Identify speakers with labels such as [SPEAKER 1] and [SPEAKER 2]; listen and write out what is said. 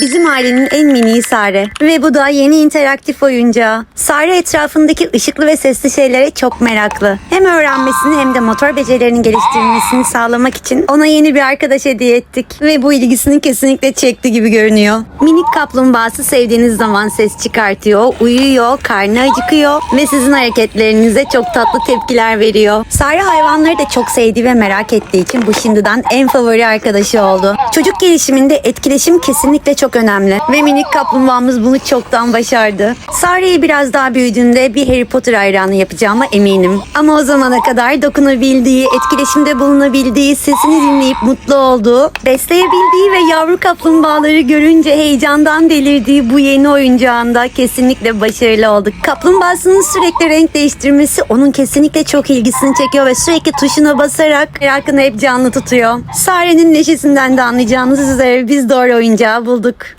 [SPEAKER 1] Bizim ailenin en miniği Sare. Ve bu da yeni interaktif oyuncağı. Sare etrafındaki ışıklı ve sesli şeylere çok meraklı. Hem öğrenmesini hem de motor becerilerinin geliştirilmesini sağlamak için ona yeni bir arkadaş hediye ettik. Ve bu ilgisini kesinlikle çekti gibi görünüyor. Minik kaplumbağası sevdiğiniz zaman ses çıkartıyor, uyuyor, karnı acıkıyor ve sizin hareketlerinize çok tatlı tepkiler veriyor. Sare hayvanları da çok sevdiği ve merak ettiği için bu şimdiden en favori arkadaşı oldu. Çocuk gelişiminde etkileşim kesinlikle çok önemli ve minik kaplumbağamız bunu çoktan başardı. Sare'yi biraz daha büyüdüğünde bir Harry Potter hayranı yapacağıma eminim. Ama o zamana kadar dokunabildiği, etkileşimde bulunabildiği, sesini dinleyip mutlu olduğu, besleyebildiği ve yavru kaplumbağaları görünce heyecandan delirdiği bu yeni oyuncağında kesinlikle başarılı olduk. Kaplumbağasının sürekli renk değiştirmesi onun kesinlikle çok ilgisini çekiyor ve sürekli tuşuna basarak merakını hep canlı tutuyor. Sare'nin neşesinden de anlayacağınız üzere biz doğru oyuncağı bulduk. Sağlık.